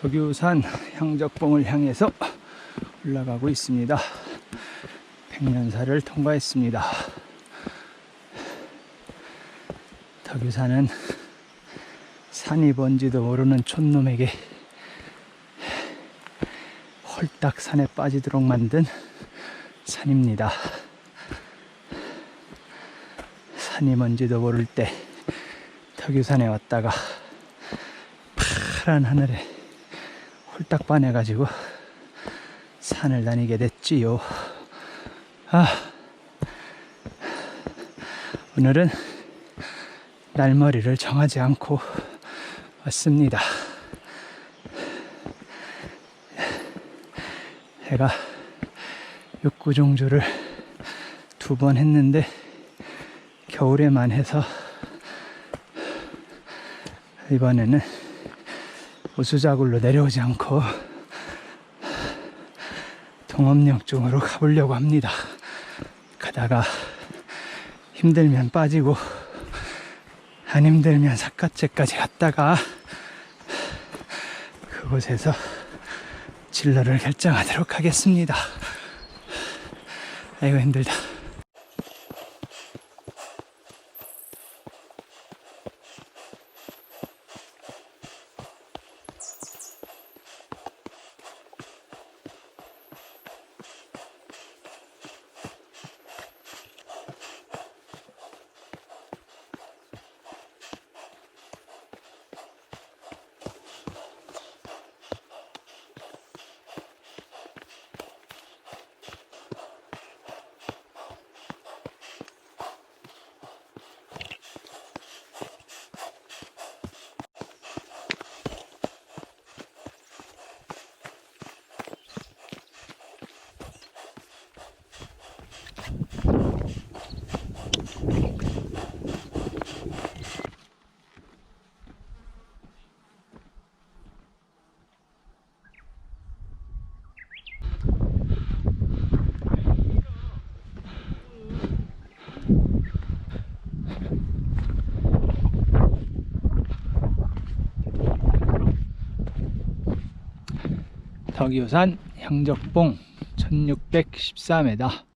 덕유산 향적봉을 향해서 올라가고 있습니다. 백년사를 통과했습니다. 덕유산은 산이 뭔지도 모르는 촌놈에게 홀딱 산에 빠지도록 만든 산입니다. 산이 뭔지도 모를 때 덕유산에 왔다가 파란 하늘에 홀딱 반해가지고 산을 다니게 됐지요. 아, 오늘은 날머리를 정하지 않고 왔습니다. 해가 육구종주를 두 번 했는데 겨울에만 해서 이번에는 우수자굴로 내려오지 않고 동업역 쪽으로 가보려고 합니다. 가다가 힘들면 빠지고 안 힘들면 사카체까지 갔다가 그곳에서 진로를 결정하도록 하겠습니다. 아이고 힘들다. 덕유산 향적봉 1614m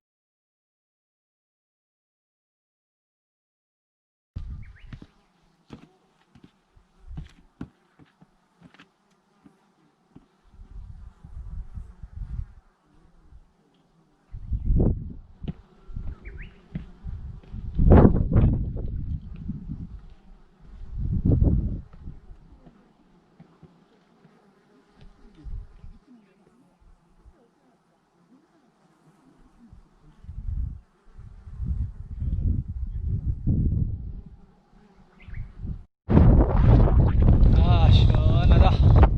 아 시원하다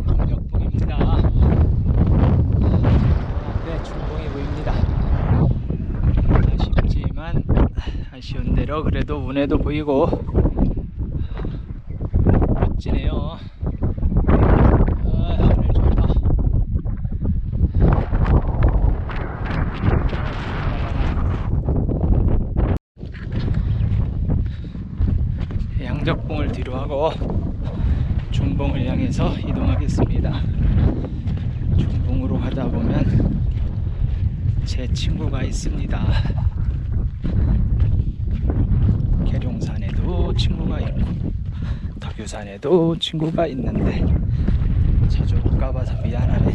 향적봉입니다 네 중봉이 보입니다 아쉽지만 대로 그래도 운해도 보이고 멋지네요 아 양적봉을 뒤로 하고 중봉을 향해서 이동하겠습니다. 중봉으로 가다 보면 제 친구가 있습니다. 계룡산에도 친구가 있고 덕유산에도 친구가 있는데 자주 못 가봐서 미안하네.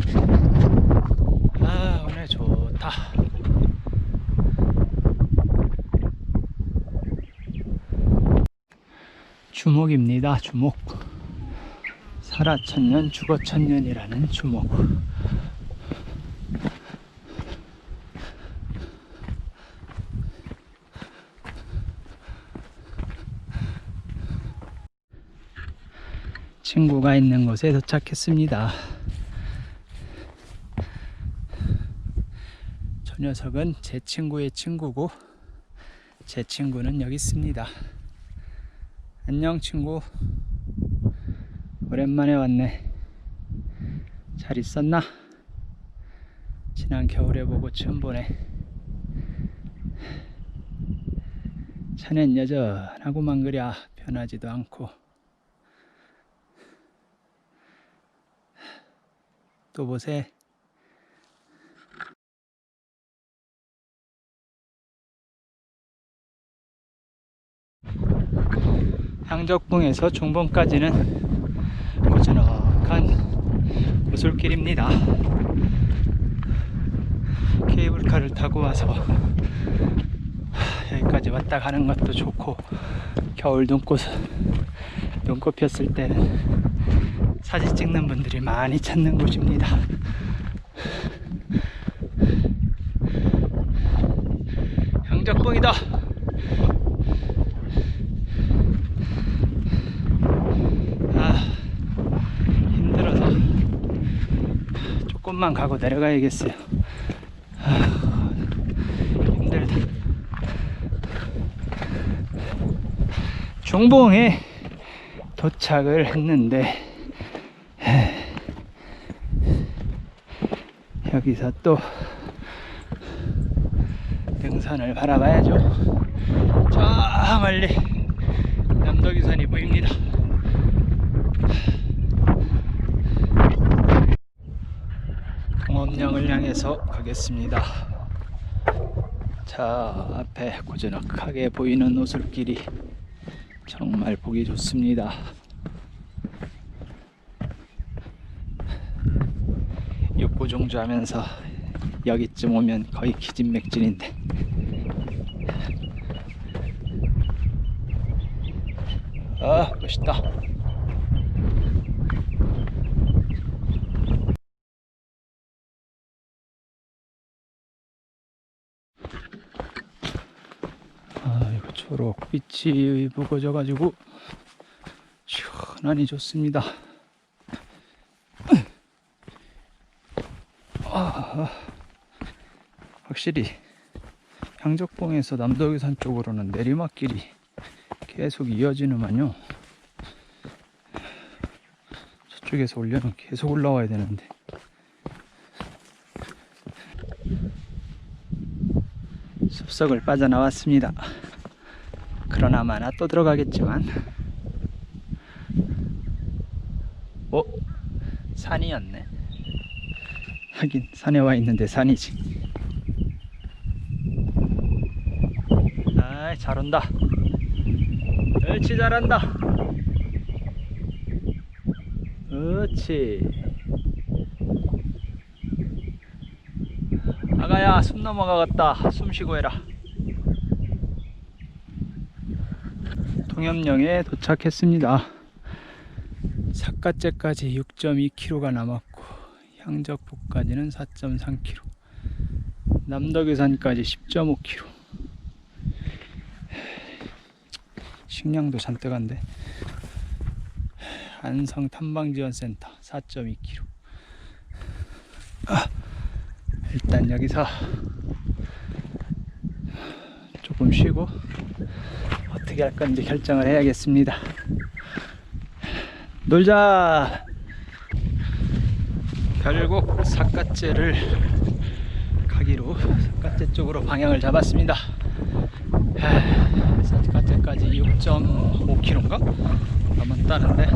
아 오늘 좋다. 주목입니다. 주목. 살아 천년 죽어 천년이라는 주목. 친구가 있는 곳에 도착했습니다. 저 녀석은 제 친구의 친구고 제 친구는 여기 있습니다. 안녕 친구. 오랜만에 왔네. 잘 있었나? 지난 겨울에 보고 처음 보네. 자넨 여전하고만 그랴 변하지도 않고 또 보세. 향적봉에서 중봉까지는 고즈넉한 오솔길입니다. 케이블카를 타고 와서 하, 여기까지 왔다 가는 것도 좋고 겨울 눈꽃 눈꽃 폈을 때는 사진 찍는 분들이 많이 찾는 곳입니다. 향적봉이다. 아 힘들어서 조금만 가고 내려가야겠어요. 아, 힘들다. 중봉에 도착을 했는데 에, 여기서 또 등산을 바라봐야죠. 저 멀리 남덕유산이 보입니다. 동업령을 향해서 가겠습니다. 자, 앞에 고즈넉하게 보이는 오솔길이 정말 보기 좋습니다. 육고종주 하면서 여기쯤 오면 거의 기진맥진인데. 아 멋있다. 아 이거 초록빛이 무거져 가지고 시원하니 좋습니다 아, 확실히 향적봉에서 남덕유산 쪽으로는 내리막길이 계속 이어지는만요. 저쪽에서 올려면 계속 올라와야 되는데. 숲속을 빠져나왔습니다. 그러나 마나 또 들어가겠지만. 어? 산이었네 하긴 산에 와 있는데 산이지. 아이 잘 온다. 멸치 잘한다. 그렇지. 아가야 숨 넘어가겠다. 숨 쉬고 해라. 통염령에 도착했습니다. 삿갓제까지 6.2km가 남았고 향적포까지는 4.3km 남덕유산까지 10.5km 식량도 잔뜩 한데. 안성 탐방지원센터 4.2km 아, 일단 여기서 조금 쉬고 어떻게 할 건지 결정을 해야겠습니다. 놀자 결국 삿갓제를 가기로 삿갓제 쪽으로 방향을 잡았습니다. 하, 삿갓제까지 6.5km인가? 남았다는데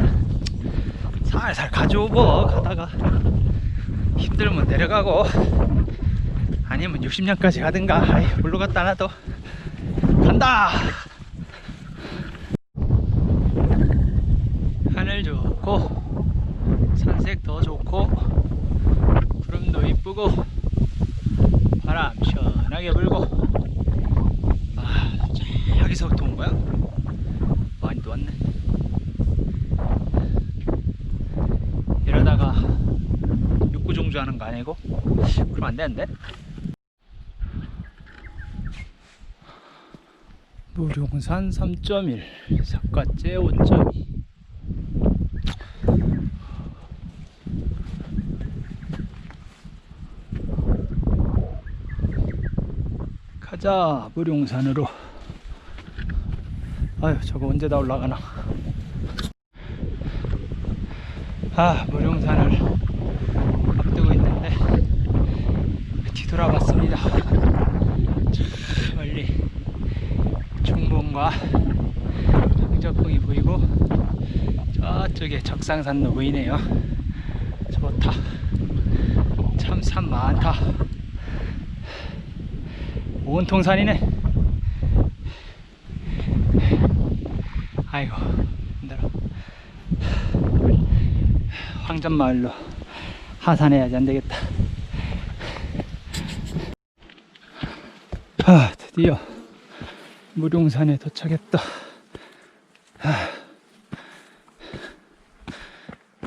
살살 가져오고 가다가 힘들면 내려가고 아니면 60년까지 가든가. 아이 물로 갔다 놔도 간다 하늘 좋고 산색 더 좋고 구름도 이쁘고 바람 시원하게 불고 아 여기서부터 온 거야? 많이 또 왔네 이러다가 육구종주 하는 거 아니고? 그럼 안 되는데? 무룡산 3.1 삿갓제 5.2 가자 무룡산으로. 아유 저거 언제 다 올라가나. 아 무룡산을 앞두고 있는데 뒤돌아봤습니다. 저 멀리 중봉과 장적봉이 보이고 저쪽에 적상산도 보이네요. 좋다. 참 산 많다. 온통 산이네. 아이고 힘들어. 황전마을로 하산해야지 안 되겠다. 아 드디어 무룡산에 도착했다. 아,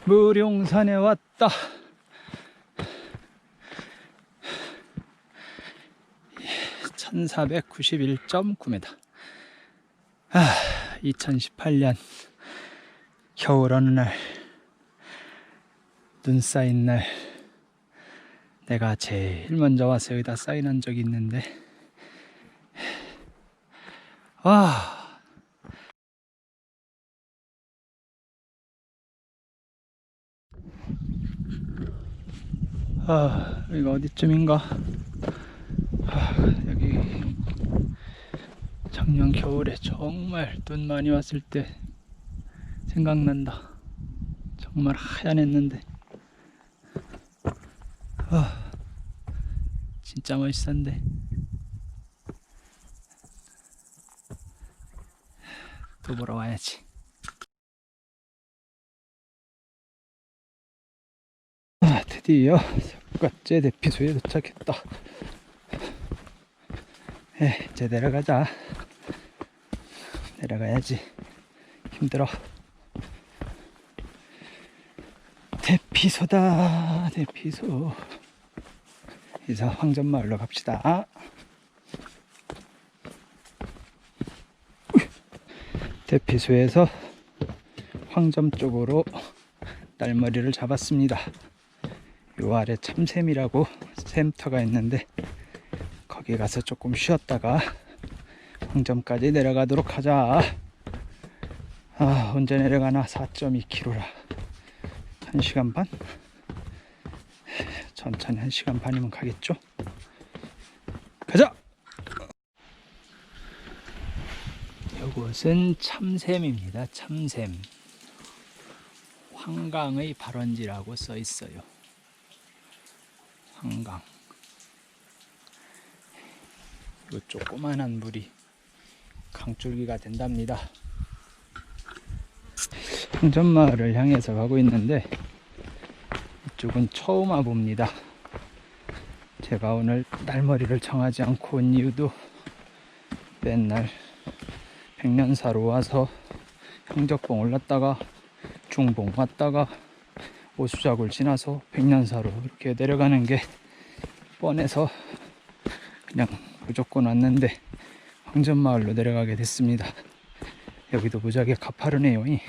무룡산에 왔다. 1491.9m. 아, 2018년 겨울 어느 날, 눈 쌓인 날, 내가 제일 먼저 와서 여기다 사인한 적이 있는데, 와, 아, 여기가 어디쯤인가? 아, 작년 겨울에 정말 눈 많이 왔을 때 생각난다. 정말 하얀했는데. 아, 진짜 멋있었는데. 또 보러 와야지. 아, 드디어 석갓제 대피소에 도착했다. 에, 이제 내려가자. 내려가야지. 힘들어. 대피소다, 대피소. 이제 황전마을로 갑시다. 대피소에서 황점 쪽으로 날머리를 잡았습니다. 요 아래 참샘이라고 샘터가 있는데 거기 가서 조금 쉬었다가 황점까지 내려가도록 하자. 아, 언제 내려가나 4.2km라. 1시간 반? 천천히 1시간 반이면 가겠죠? 가자! 이곳은 참샘입니다. 참샘. 황강의 발원지라고 써 있어요. 한강. 이 조그만한 물이 강줄기가 된답니다. 황전마을을 향해서 가고 있는데 이쪽은 처음 와봅니다. 제가 오늘 날머리를 정하지 않고 온 이유도 맨날 백년사로 와서 형적봉 올랐다가 중봉 왔다가 오수작을 지나서 백년사로 이렇게 내려가는 게 뻔해서 그냥 무조건 왔는데 황전마을로 내려가게 됐습니다. 여기도 무지하게 가파르네요. 이.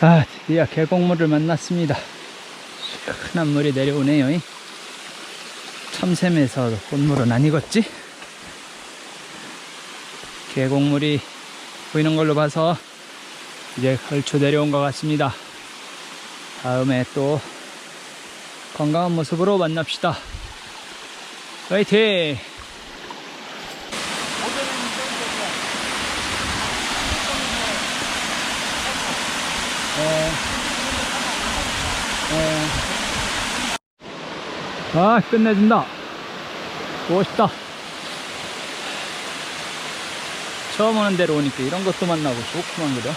아, 드디어 계곡물을 만났습니다. 시원한 물이 내려오네요. 이. 참샘에서 온 물은 안 익었지? 계곡물이 보이는 걸로 봐서 이제 걸쳐 내려온 것 같습니다. 다음에 또 건강한 모습으로 만납시다. 화이팅! 아, 끝내준다. 멋있다. 처음 오는 데로 오니까 이런 것도 만나고 좋구만, 그죠?